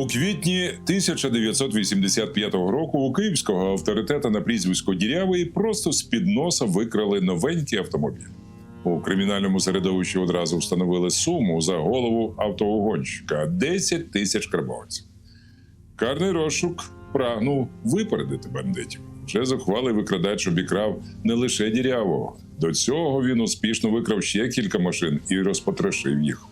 У квітні 1985 року у київського авторитета на прізвисько Дірявий просто з-під носа викрали новенький автомобіль. У кримінальному середовищі одразу встановили суму за голову автоугонщика 10 тисяч карбованців. Карний розшук прагнув випередити бандитів. Вже зухвалий викрадач обікрав не лише дірявого. До цього він успішно викрав ще кілька машин і розпотрошив їх.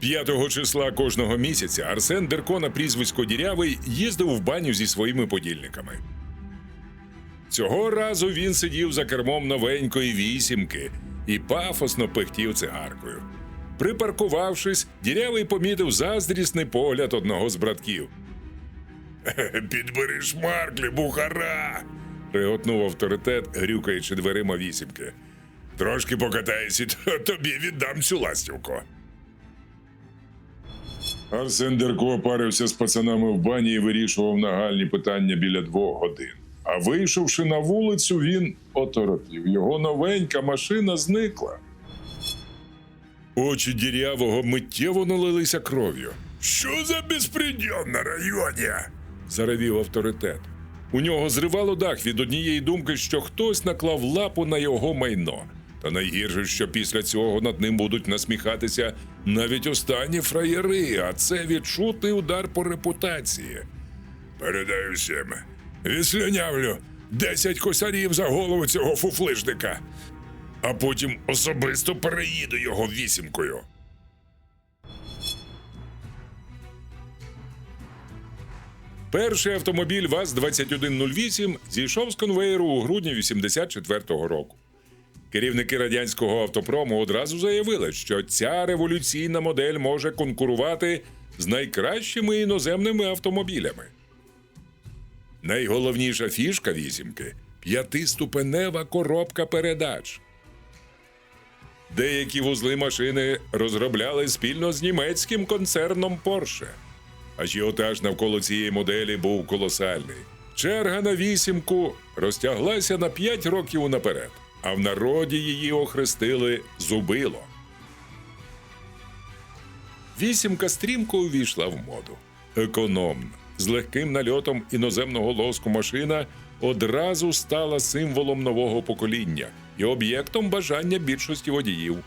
П'ятого числа кожного місяця Арсен Дерко на прізвисько Дірявий їздив в баню зі своїми подільниками. Цього разу він сидів за кермом новенької вісімки і пафосно пихтів цигаркою. Припаркувавшись, дірявий помітив заздрісний погляд одного з братків. Підбери шмарклі, бухара. реготнув авторитет, грюкаючи дверима вісімки. Трошки покатайся, тобі віддам цю ластівку. Арсен Дерко парився з пацанами в бані і вирішував нагальні питання біля двох годин. А вийшовши на вулицю, він оторопів. Його новенька машина зникла. Очі дірявого миттєво налилися кров'ю. Що за безпреділ на районі? заревів авторитет. У нього зривало дах від однієї думки, що хтось наклав лапу на його майно. Та найгірше, що після цього над ним будуть насміхатися навіть останні фраєри, а це відчутний удар по репутації. Передаю всім. Відслюнявлю десять косарів за голову цього фуфлижника, а потім особисто переїду його вісімкою. Перший автомобіль ВАЗ-2108 зійшов з конвеєру у грудні 84-го року. Керівники радянського автопрому одразу заявили, що ця революційна модель може конкурувати з найкращими іноземними автомобілями. Найголовніша фішка вісімки п'ятиступенева коробка передач. Деякі вузли машини розробляли спільно з німецьким концерном Porsche. Ажіотаж навколо цієї моделі був колосальний. Черга на вісімку розтяглася на 5 років наперед, а в народі її охрестили зубило. Вісімка стрімко увійшла в моду. Економна, з легким нальотом іноземного лоску машина одразу стала символом нового покоління і об'єктом бажання більшості водіїв.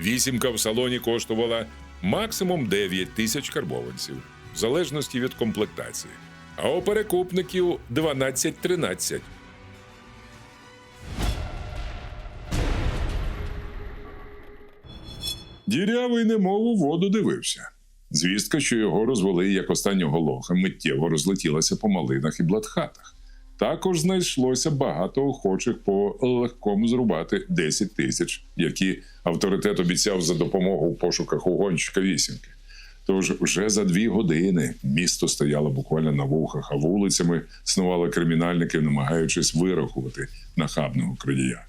Вісімка в салоні коштувала максимум 9 тисяч карбованців, в залежності від комплектації, а у перекупників 12-13. Дірявий немов у воду дивився. Звістка, що його розвели як останнього лоха, миттєво розлетілася по малинах і блатхатах. Також знайшлося багато охочих по легкому зрубати 10 тисяч, які авторитет обіцяв за допомогу в пошуках угонщика вісімки. Тож вже за дві години місто стояло буквально на вухах, а вулицями снували кримінальники, намагаючись вирахувати нахабного крадія.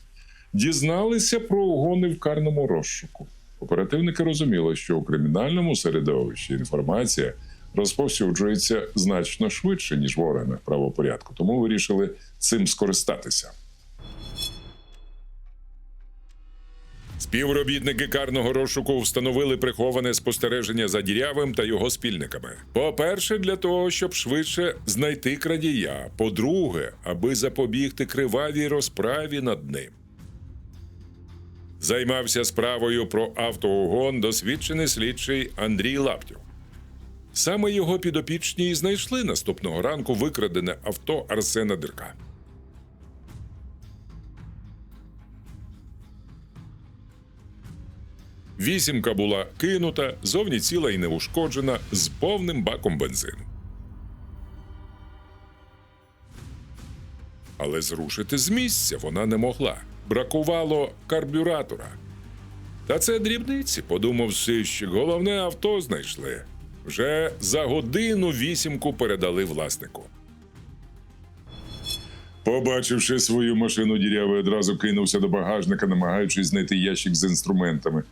Дізналися про угони в карному розшуку. Оперативники розуміли, що у кримінальному середовищі інформація розповсюджується значно швидше, ніж в органах правопорядку, тому вирішили цим скористатися. Співробітники карного розшуку встановили приховане спостереження за дірявим та його спільниками. По-перше, для того, щоб швидше знайти крадія. По-друге, аби запобігти кривавій розправі над ним. Займався справою про автоугон досвідчений слідчий Андрій Лаптєв. Саме його підопічні і знайшли наступного ранку викрадене авто Арсена Дирка. Вісімка була кинута, зовні ціла і неушкоджена, з повним баком бензину. Але зрушити з місця вона не могла. Бракувало карбюратора. Та це дрібниці, подумав сищик. Головне авто знайшли. Вже за годину вісімку передали власнику. Побачивши свою машину, дірявий одразу кинувся до багажника, намагаючись знайти ящик з інструментами.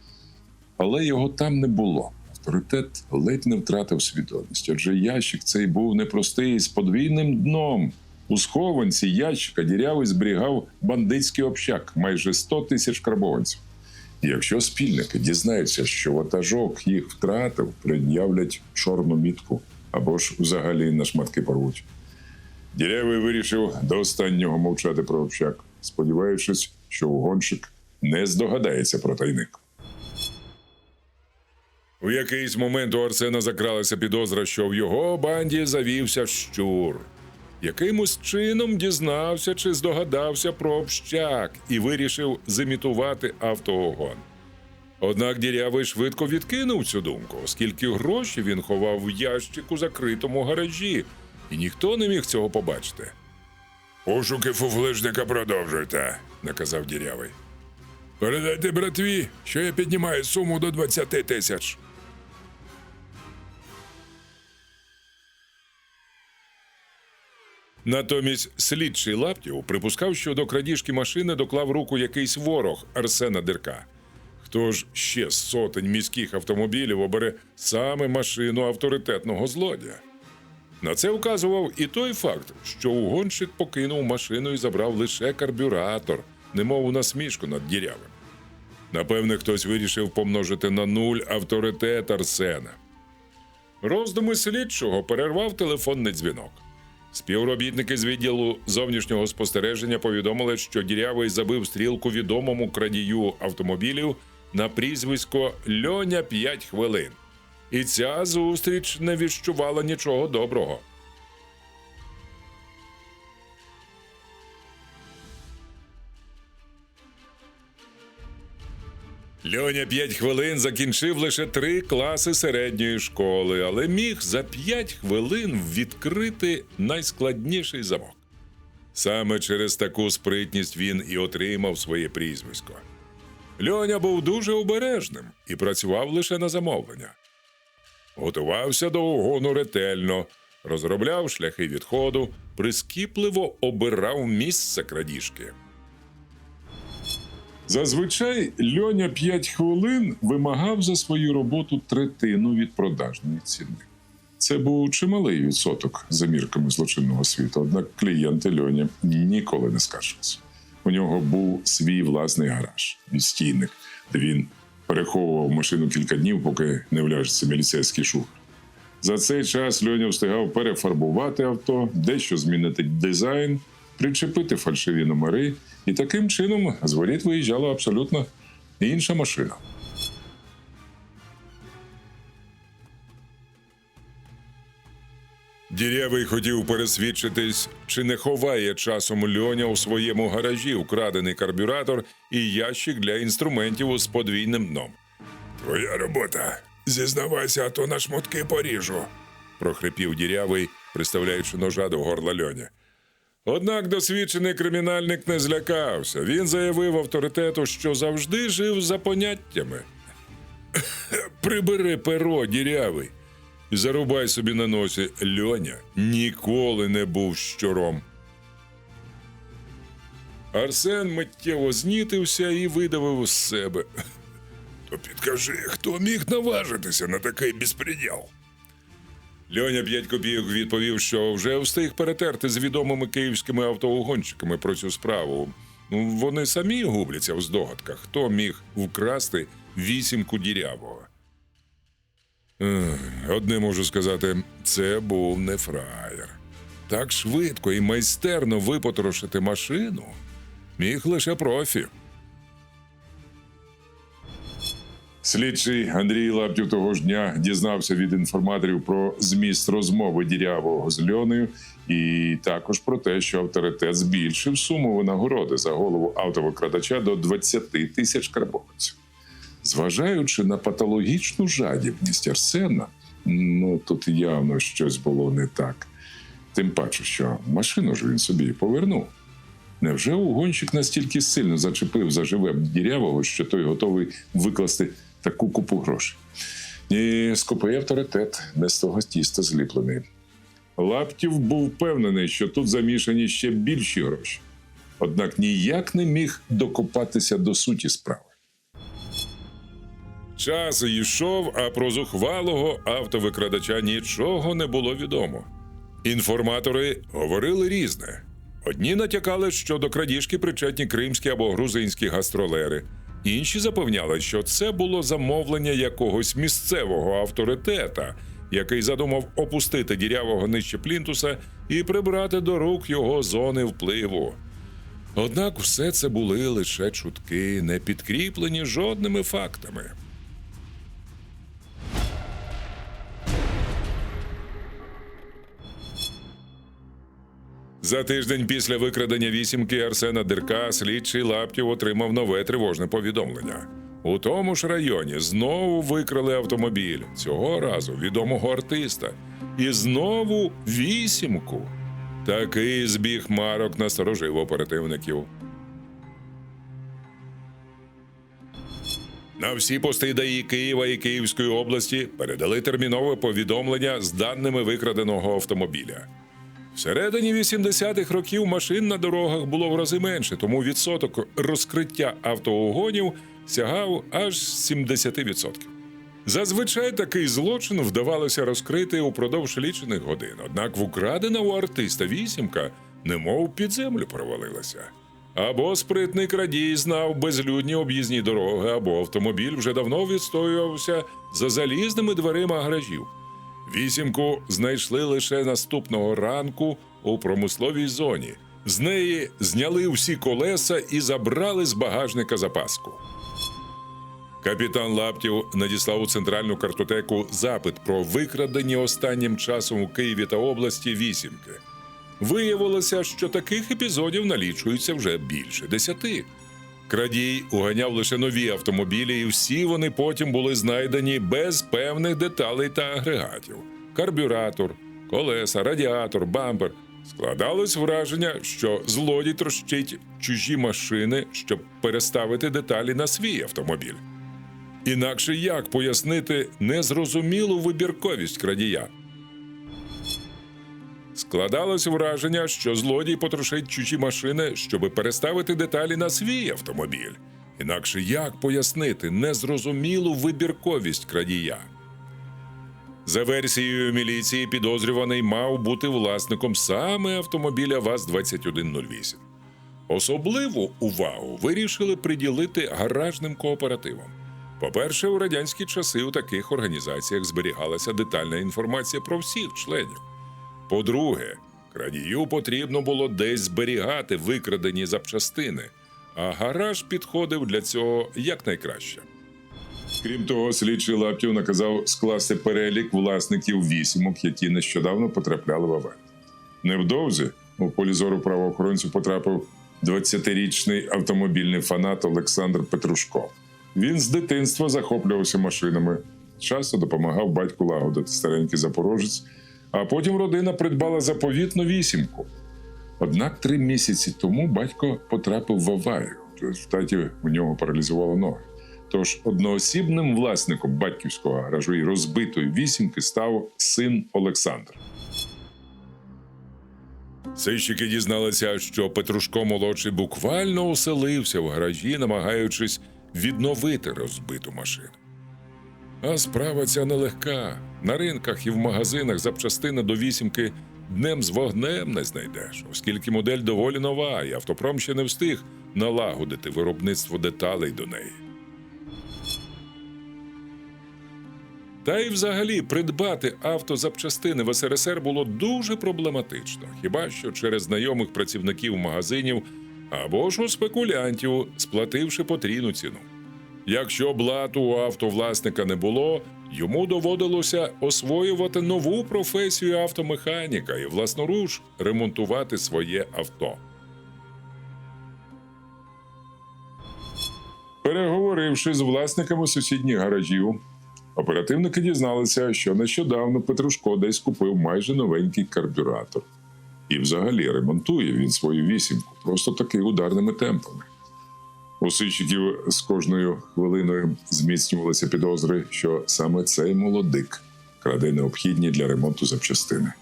Але його там не було. Авторитет ледь не втратив свідомість, адже ящик цей був непростий з подвійним дном. У схованці ящика дірявий зберігав бандитський общак майже 100 тисяч карбованців. Якщо спільники дізнаються, що ватажок їх втратив, пред'являть чорну мітку або ж взагалі на шматки порвуть. Дірявий вирішив до останнього мовчати про общак, сподіваючись, що угонщик не здогадається про тайник. У якийсь момент у Арсена закралася підозра, що в його банді завівся щур. Якимось чином дізнався чи здогадався про общак і вирішив зимітувати автоогон. Однак дірявий швидко відкинув цю думку, оскільки гроші він ховав в ящику закритому гаражі, і ніхто не міг цього побачити. Пошуки фуфлижника продовжуйте, наказав дірявий. Передайте братві, що я піднімаю суму до 20 тисяч. Натомість слідчий Лаптів припускав, що до крадіжки машини доклав руку якийсь ворог Арсена Дирка. Хто ж ще з сотень міських автомобілів обере саме машину авторитетного злодія? На це вказував і той факт, що угонщик покинув машину і забрав лише карбюратор, немов у насмішку над дірявим. Напевне, хтось вирішив помножити на нуль авторитет Арсена. Роздуми слідчого перервав телефонний дзвінок. Співробітники з відділу зовнішнього спостереження повідомили, що дірявий забив стрілку відомому крадію автомобілів на прізвисько Льоня 5 хвилин. І ця зустріч не відчувала нічого доброго. Льоня 5 хвилин закінчив лише три класи середньої школи, але міг за 5 хвилин відкрити найскладніший замок. Саме через таку спритність він і отримав своє прізвисько. Льоня був дуже обережним і працював лише на замовлення. Готувався до угону ретельно, розробляв шляхи відходу, прискіпливо обирав місце крадіжки. Зазвичай Льоня 5 хвилин вимагав за свою роботу третину від продажної ціни. Це був чималий відсоток за мірками злочинного світу, однак клієнти Льоня ніколи не скаржилися. У нього був свій власний гараж, відстійник, де він переховував машину кілька днів, поки не вляжеться міліцейський шур. За цей час Льоня встигав перефарбувати авто, дещо змінити дизайн, причепити фальшиві номери, і таким чином з воріт виїжджала абсолютно інша машина. Дірявий хотів пересвідчитись, чи не ховає часом льоня у своєму гаражі украдений карбюратор і ящик для інструментів з подвійним дном. Твоя робота. Зізнавайся, а то на шмотки поріжу, прохрипів дірявий, приставляючи ножа до горла льоня. Однак досвідчений кримінальник не злякався. Він заявив авторитету, що завжди жив за поняттями. Прибери перо, дірявий, і зарубай собі на носі. Льоня ніколи не був щуром. Арсен миттєво знітився і видавив з себе. То підкажи, хто міг наважитися на такий безпреділ? Льоня п'ять копійок відповів, що вже встиг перетерти з відомими київськими автоугонщиками про цю справу. Ну, Вони самі губляться в здогадках, хто міг вкрасти вісімку дірявого. Одне можу сказати, це був не фраєр. Так швидко і майстерно випотрошити машину міг лише профі. Слідчий Андрій Лаптів того ж дня дізнався від інформаторів про зміст розмови дірявого з Льоною, і також про те, що авторитет збільшив суму винагороди за голову автовикрадача до 20 тисяч карбованців. Зважаючи на патологічну жадібність Арсена, ну тут явно щось було не так. Тим паче, що машину ж він собі повернув. Невже угонщик настільки сильно зачепив за живе дірявого, що той готовий викласти таку купу грошей? Ні, скупий авторитет не з того тіста зліплений. Лаптів був впевнений, що тут замішані ще більші гроші, однак ніяк не міг докопатися до суті справи. Час йшов, а про зухвалого автовикрадача нічого не було відомо. Інформатори говорили різне. Одні натякали, що до крадіжки причетні кримські або грузинські гастролери. Інші запевняли, що це було замовлення якогось місцевого авторитета, який задумав опустити дірявого нижче плінтуса і прибрати до рук його зони впливу. Однак все це були лише чутки, не підкріплені жодними фактами. За тиждень після викрадення вісімки Арсена Дирка слідчий Лаптів отримав нове тривожне повідомлення. У тому ж районі знову викрали автомобіль, цього разу відомого артиста, і знову вісімку. Такий збіг марок насторожив оперативників. На всі пости ДАІ Києва і Київської області передали термінове повідомлення з даними викраденого автомобіля. Всередині 80-х років машин на дорогах було в рази менше, тому відсоток розкриття автоугонів сягав аж 70%. Зазвичай такий злочин вдавалося розкрити упродовж лічених годин, однак вкрадена у артиста вісімка немов під землю провалилася. Або спритний крадій знав безлюдні об'їзні дороги, або автомобіль вже давно відстоювався за залізними дверима гаражів. Вісімку знайшли лише наступного ранку у промисловій зоні. З неї зняли всі колеса і забрали з багажника запаску. Капітан Лаптів надіслав у центральну картотеку запит про викрадені останнім часом у Києві та області вісімки. Виявилося, що таких епізодів налічується вже більше десяти. Крадій уганяв лише нові автомобілі, і всі вони потім були знайдені без певних деталей та агрегатів: карбюратор, колеса, радіатор, бампер. Складалось враження, що злодій трощить чужі машини, щоб переставити деталі на свій автомобіль. Інакше як пояснити незрозумілу вибірковість крадія? Складалось враження, що злодій потрошить чужі машини, щоби переставити деталі на свій автомобіль. Інакше як пояснити незрозумілу вибірковість крадія? За версією міліції, підозрюваний мав бути власником саме автомобіля ВАЗ-2108. Особливу увагу вирішили приділити гаражним кооперативам. По-перше, у радянські часи у таких організаціях зберігалася детальна інформація про всіх членів. По-друге, крадію потрібно було десь зберігати викрадені запчастини, а гараж підходив для цього якнайкраще. Крім того, слідчий Лаптів наказав скласти перелік власників вісімок, які нещодавно потрапляли в аварію. Невдовзі у полі зору правоохоронців потрапив 20-річний автомобільний фанат Олександр Петрушко. Він з дитинства захоплювався машинами, часто допомагав батьку лагодити старенький запорожець, а потім родина придбала заповітну вісімку. Однак три місяці тому батько потрапив в аварію. В результаті у нього паралізувало ноги. Тож одноосібним власником батьківського гаражу і розбитої вісімки став син Олександр. Сищики дізналися, що Петрушко молодший буквально оселився в гаражі, намагаючись відновити розбиту машину. А справа ця нелегка. На ринках і в магазинах запчастини до вісімки днем з вогнем не знайдеш, оскільки модель доволі нова, і автопром ще не встиг налагодити виробництво деталей до неї. Та й взагалі придбати автозапчастини в СРСР було дуже проблематично, хіба що через знайомих працівників магазинів або ж у спекулянтів, сплативши потрійну ціну. Якщо блату у автовласника не було, йому доводилося освоювати нову професію автомеханіка і власноруч ремонтувати своє авто. Переговоривши з власниками сусідніх гаражів, оперативники дізналися, що нещодавно Петрушко десь купив майже новенький карбюратор. І взагалі ремонтує він свою вісімку просто таки ударними темпами. У сищиків з кожною хвилиною зміцнювалися підозри, що саме цей молодик краде необхідні для ремонту запчастини.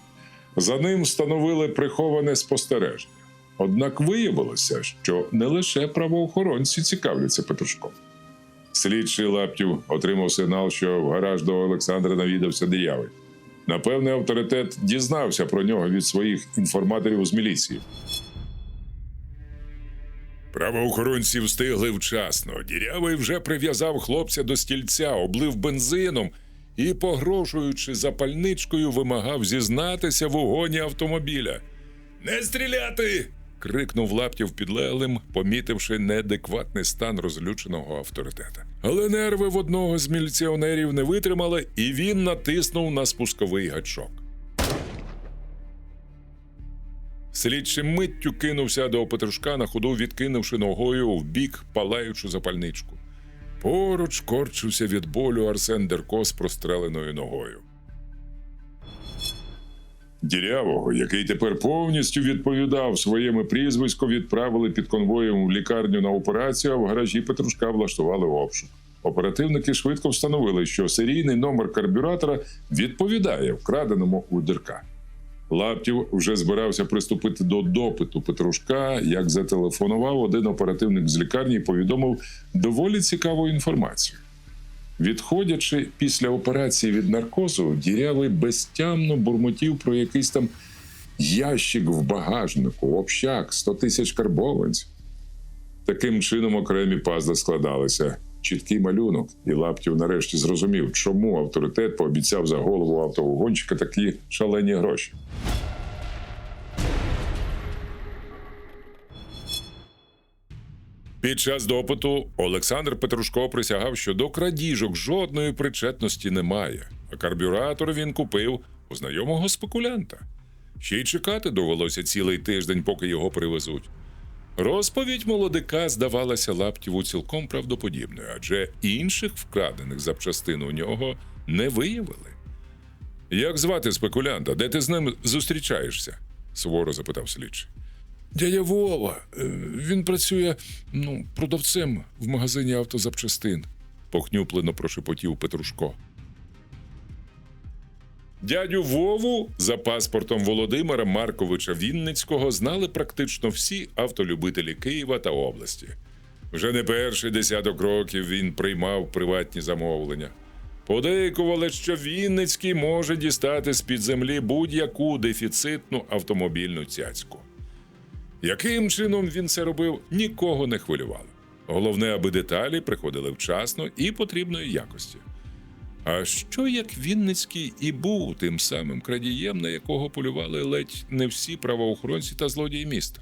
За ним встановили приховане спостереження. Однак виявилося, що не лише правоохоронці цікавляться Петрушком. Слідчий Лаптів отримав сигнал, що в гараж до Олександра навідався диявий. Напевне, авторитет дізнався про нього від своїх інформаторів з міліції. Правоохоронці встигли вчасно. Дірявий вже прив'язав хлопця до стільця, облив бензином і, погрожуючи запальничкою, вимагав зізнатися в угоні автомобіля. Не стріляти! крикнув лаптів підлеглим, помітивши неадекватний стан розлюченого авторитета. Але нерви в одного з міліціонерів не витримали, і він натиснув на спусковий гачок. Слідчий миттю кинувся до Петрушка на ходу, відкинувши ногою в бік палаючу запальничку. Поруч корчився від болю Арсен Дерко з простреленою ногою. Дірявого, який тепер повністю відповідав своєму прізвиську, відправили під конвоєм в лікарню на операцію, а в гаражі Петрушка влаштували обшук. Оперативники швидко встановили, що серійний номер карбюратора відповідає вкраденому у Дерка. Лаптів вже збирався приступити до допиту Петрушка, як зателефонував один оперативник з лікарні повідомив доволі цікаву інформацію. Відходячи після операції від наркозу, дірявий безтямно бурмотів про якийсь там ящик в багажнику, общак, 100 тисяч карбованців. Таким чином окремі пазли складалися. Чіткий малюнок, і Лаптів нарешті зрозумів, чому авторитет пообіцяв за голову автовогонщика такі шалені гроші. Під час допиту Олександр Петрушко присягав, що до крадіжок жодної причетності немає, а карбюратор він купив у знайомого спекулянта. Ще й чекати довелося цілий тиждень, поки його привезуть. Розповідь молодика здавалася Лаптєву цілком правдоподібною, адже інших вкрадених запчастин у нього не виявили. Як звати спекулянта? Де ти з ним зустрічаєшся? суворо запитав слідчий. Дядя Вова, е, він працює ну, продавцем в магазині автозапчастин, похнюплено прошепотів Петрушко. Дядю Вову за паспортом Володимира Марковича Вінницького знали практично всі автолюбителі Києва та області. Вже не перший десяток років він приймав приватні замовлення. Подейкували, що Вінницький може дістати з-під землі будь-яку дефіцитну автомобільну цяцьку. Яким чином він це робив, нікого не хвилювало. Головне, аби деталі приходили вчасно і потрібної якості. А що як Вінницький і був тим самим крадієм, на якого полювали ледь не всі правоохоронці та злодії міста?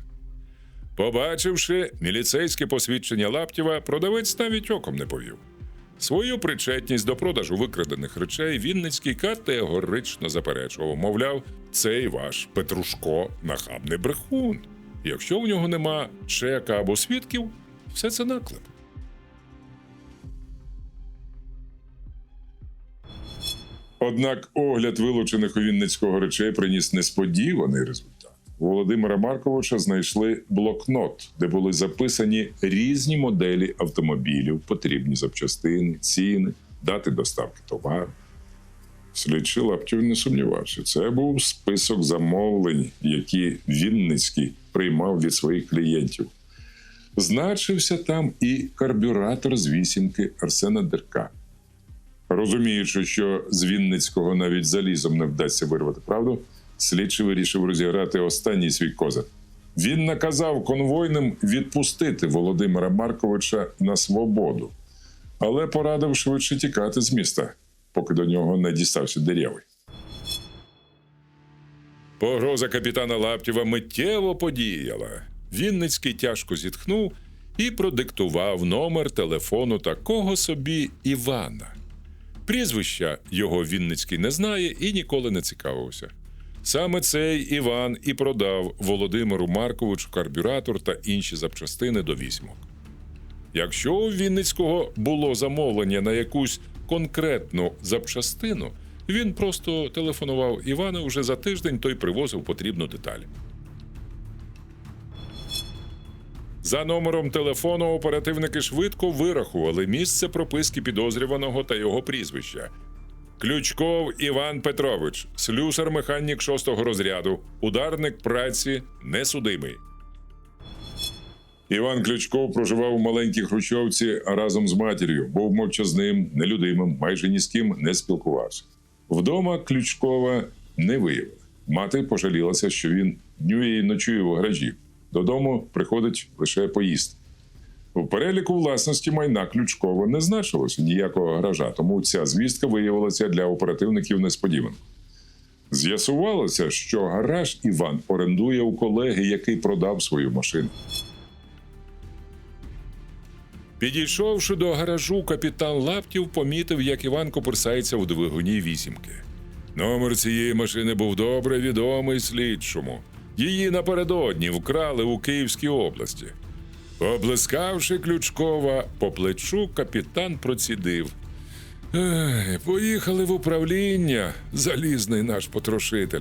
Побачивши міліцейське посвідчення Лаптєва, продавець навіть оком не повів. Свою причетність до продажу викрадених речей Вінницький категорично заперечував, мовляв, цей ваш Петрушко нахабний брехун. Якщо в нього нема чека або свідків, все це наклеп. Однак огляд вилучених у Вінницького речей приніс несподіваний результат. Володимира Марковича знайшли блокнот, де були записані різні моделі автомобілів, потрібні запчастини, ціни, дати доставки товару. Слідчий Лаптів не сумнівався. Це був список замовлень, які Вінницький приймав від своїх клієнтів. Значився там і карбюратор з вісімки Арсена Дерка. Розуміючи, що з Вінницького навіть залізом не вдасться вирвати правду, слідчий вирішив розіграти останній свій козир. Він наказав конвойним відпустити Володимира Марковича на свободу, але порадив швидше тікати з міста, поки до нього не дістався деревий. Погроза капітана Лаптєва миттєво подіяла. Вінницький тяжко зітхнув і продиктував номер телефону такого собі Івана. Прізвища його Вінницький не знає і ніколи не цікавився. Саме цей Іван і продав Володимиру Марковичу карбюратор та інші запчастини до вісьмок. Якщо у Вінницького було замовлення на якусь конкретну запчастину, він просто телефонував Івану вже за тиждень, той привозив потрібну деталь. За номером телефону оперативники швидко вирахували місце прописки підозрюваного та його прізвища. Ключков Іван Петрович, слюсар механік шостого розряду, ударник праці несудимий. Іван Ключков проживав у маленькій Хрущовці разом з матір'ю, був мовчазним, нелюдимим, майже ні з ким не спілкувався. Вдома Ключкова не виявили. Мати пожалілася, що він днює і ночує в гаражі. Додому приходить лише поїсти. У переліку власності майна Ключкова не значилося ніякого гаража, тому ця звістка виявилася для оперативників несподіванкою. З'ясувалося, що гараж Іван орендує у колеги, який продав свою машину. Підійшовши до гаражу, капітан Лаптів помітив, як Іван копирсається в двигуні вісімки. Номер цієї машини був добре відомий слідчому. Її напередодні вкрали у Київській області. Облискавши Ключкова по плечу, капітан процідив. Ех, поїхали в управління, залізний наш потрошитель.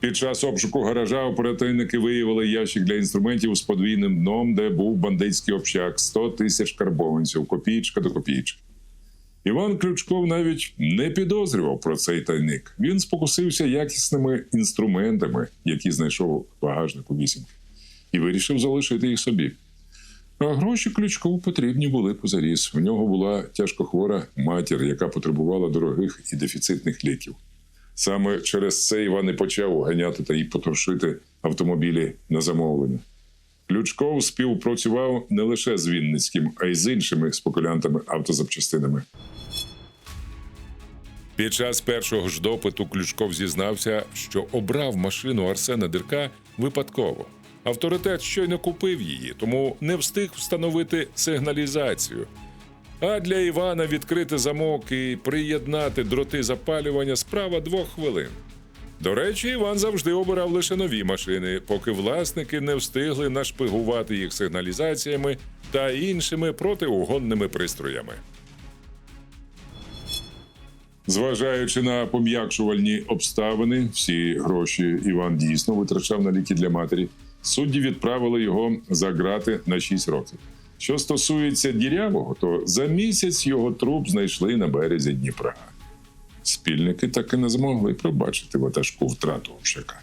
Під час обшуку гаража оперативники виявили ящик для інструментів з подвійним дном, де був бандитський общак 100 тисяч карбованців, копійчка до копійчки. Іван Ключков навіть не підозрював про цей тайник. Він спокусився якісними інструментами, які знайшов у багажнику вісімки, і вирішив залишити їх собі. А гроші Ключкову потрібні були позаріз. У нього була тяжкохвора матір, яка потребувала дорогих і дефіцитних ліків. Саме через це Іван і почав ганяти та й потрошити автомобілі на замовлення. Ключков співпрацював не лише з Вінницьким, а й з іншими спекулянтами автозапчастинами. Під час першого ж допиту Ключков зізнався, що обрав машину Арсена Дирка випадково. Авторитет щойно купив її, тому не встиг встановити сигналізацію. А для Івана відкрити замок і приєднати дроти запалювання справа двох хвилин. До речі, Іван завжди обирав лише нові машини, поки власники не встигли нашпигувати їх сигналізаціями та іншими протиугонними пристроями. Зважаючи на пом'якшувальні обставини, всі гроші Іван дійсно витрачав на ліки для матері. Судді відправили його за грати на 6 років. Що стосується дірявого, то за місяць його труп знайшли на березі Дніпра. Спільники так і не змогли пробачити ватажку втрату общака.